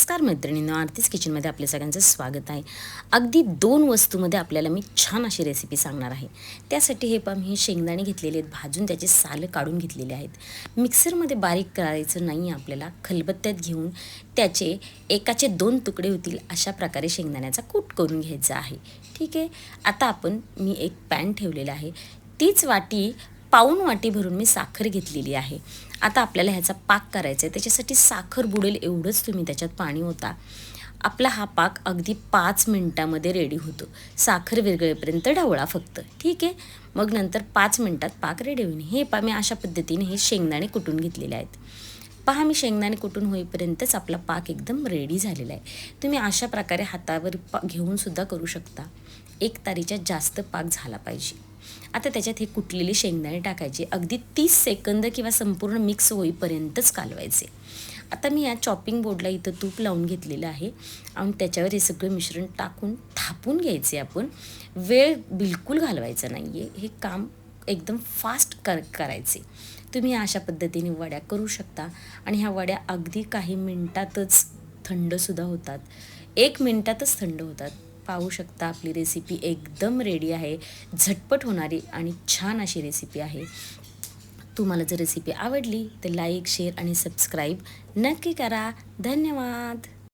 नमस्कार मैत्रिणींनो आरतीच किचनमध्ये आपल्या सगळ्यांचं स्वागत आहे. अगदी दोन वस्तूमध्ये आपल्याला मी छान अशी रेसिपी सांगणार आहे. त्यासाठी हे पहा मी हे शेंगदाणे घेतलेले आहेत भाजून त्याचे साल काढून घेतलेले आहेत. मिक्सरमध्ये बारीक करायचं नाही आपल्याला खलबत्त्यात घेऊन त्याचे एकाचे दोन तुकडे होतील अशा प्रकारे शेंगदाण्याचा कूट करून घ्यायचा आहे. ठीक आहे? आता आपण मी एक पॅन ठेवलेला आहे. तीच वाटी पाऊण वाटी भरून मी साखर घेतलेली आहे. आता आपल्याला ह्याचा पाक करायचा आहे. त्याच्यासाठी साखर बुडेल एवढंच तुम्ही त्याच्यात पाणी होता आपला हा पाक अगदी पाच मिनटामध्ये रेडी होतो. साखर विरगळेपर्यंत ढवळा फक्त. ठीक आहे? मग नंतर पाच मिनटात पाक रेडी होईल. हे पा मी अशा पद्धतीने हे शेंगदाणे कुटून घेतलेले आहेत. पहा मी शेंगदाणे कुटून होईपर्यंतच आपला पाक एकदम रेडी झालेला आहे. तुम्ही अशा प्रकारे हातावर पा घेऊन सुद्धा करू शकता. एक तारीच्या जास्त पाक झाला पाहिजे. आता त्याच्यात हे कुटलेले शेंगदाणे टाकायचे. अगदी तीस सेकंद किंवा संपूर्ण मिक्स होईपर्यंतच कालवायचे. आता मी या चॉपिंग बोर्डला इथं तूप लावून घेतलेलं आहे. आणि त्याच्यावर हे सगळं मिश्रण टाकून थापून घ्यायचे आपण. वेळ बिलकुल घालवायचा नाही आहे हे काम एकदम फास्ट कर करायचे. तुम्ही अशा पद्धतीने वड्या करू शकता. आणि ह्या वड्या अगदी काही मिनटातच थंडसुद्धा होतात. एक मिनटातच थंड होतात. पाहू शकता आपली रेसिपी एकदम रेडी आहे झटपट होणारी आणि छान अशी रेसिपी आहे. तुम्हाला जर रेसिपी आवडली तर लाईक शेअर आणि सबस्क्राईब नक्की करा. धन्यवाद!